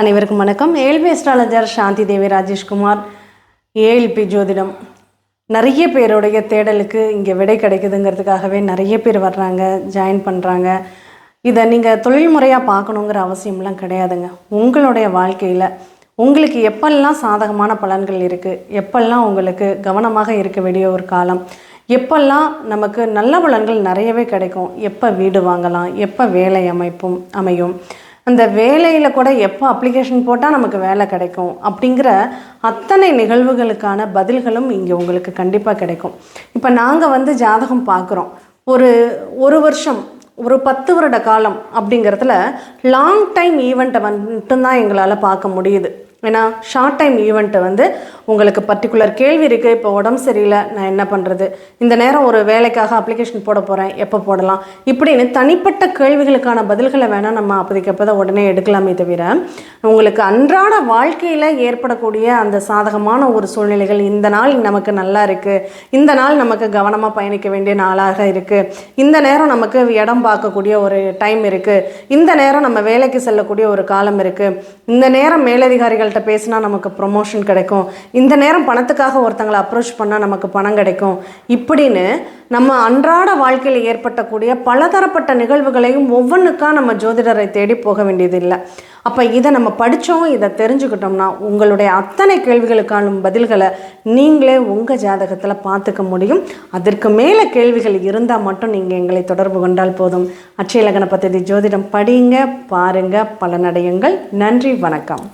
அனைவருக்கும் வணக்கம். ALP astrologer Shanthi Devi Rajeshkumar ALP ஜோதிடம். நிறைய பேருடைய தேடலுக்கு இங்கே விடை கிடைக்குதுங்கிறதுக்காகவே நிறைய பேர் வர்றாங்க ஜாயின் பண்ணுறாங்க இதை நீங்கள் தொழில் முறையாக பார்க்கணுங்கிற அவசியம்லாம் கிடையாதுங்க. உங்களுடைய வாழ்க்கையில் உங்களுக்கு எப்பெல்லாம் சாதகமான பலன்கள் இருக்குது எப்பெல்லாம் உங்களுக்கு கவனமாக இருக்க வேண்டிய ஒரு காலம் எப்பெல்லாம் நமக்கு நல்ல பலன்கள் நிறையவே கிடைக்கும் எப்போ வீடு வாங்கலாம் எப்போ வேலை அமைப்பும் அமையும் அந்த வேலையில் கூட எப்போ அப்ளிகேஷன் போட்டால் நமக்கு வேலை கிடைக்கும்? அப்படிங்கிற அத்தனை நிகழ்வுகளுக்கான பதில்களும் இங்கே உங்களுக்கு கண்டிப்பாக கிடைக்கும். இப்போ நாங்கள் வந்து ஜாதகம் பார்க்குறோம் ஒரு ஒரு வருஷம் ஒரு பத்து வருட காலம் அப்படிங்கிறதுல லாங் டைம் ஈவெண்ட்டை மட்டும்தான் எங்களால் பார்க்க முடியுது. ஏன்னா ஷார்ட் டைம் ஈவெண்ட்டை வந்து உங்களுக்கு பர்டிகுலர் கேள்வி இருக்குது இப்போ உடம்பு சரியில்லை நான் என்ன பண்ணுறது இந்த நேரம் ஒரு வேலைக்காக அப்ளிகேஷன் போட போகிறேன் எப்போ போடலாம்? இப்படின்னு தனிப்பட்ட கேள்விகளுக்கான பதில்களை வேணால் நம்ம அப்போதைக்கு அப்போ தான் உடனே எடுக்கலாமே தவிர உங்களுக்கு அன்றாட வாழ்க்கையில் ஏற்படக்கூடிய அந்த சாதகமான ஒரு சூழ்நிலைகள் இந்த நாள் நமக்கு நல்லா இருக்குது இந்த நாள் நமக்கு கவனமாக பயணிக்க வேண்டிய நாளாக இருக்குது இந்த நேரம் நமக்கு இடம் பார்க்கக்கூடிய ஒரு டைம் இருக்குது இந்த நேரம் நம்ம வேலைக்கு செல்லக்கூடிய ஒரு காலம் இருக்குது இந்த நேரம் மேலதிகாரிகள் மேலதிகாரிகள்கிட்ட பேசினா நமக்கு ப்ரொமோஷன் கிடைக்கும். இந்த நேரம் பணத்துக்காக ஒருத்தங்களை அப்ரோச் பண்ணால் நமக்கு பணம் கிடைக்கும். இப்படின்னு நம்ம அன்றாட வாழ்க்கையில் ஏற்பட்டக்கூடிய பலதரப்பட்ட நிகழ்வுகளையும் ஒவ்வொன்றுக்காக நம்ம ஜோதிடரை தேடி போக வேண்டியதில்லை. அப்போ இதை நம்ம படித்தோம் இதை தெரிஞ்சுக்கிட்டோம்னா உங்களுடைய அத்தனை கேள்விகளுக்கான பதில்களை நீங்களே உங்கள் ஜாதகத்தில் பார்த்துக்க முடியும். அதற்கு மேலே கேள்விகள் இருந்தால் மட்டும் நீங்கள் எங்களை தொடர்பு கொண்டால் போதும். அட்சய லக்ன ஜோதிடம் படியுங்க பாருங்க பலனடையுங்கள். நன்றி வணக்கம்.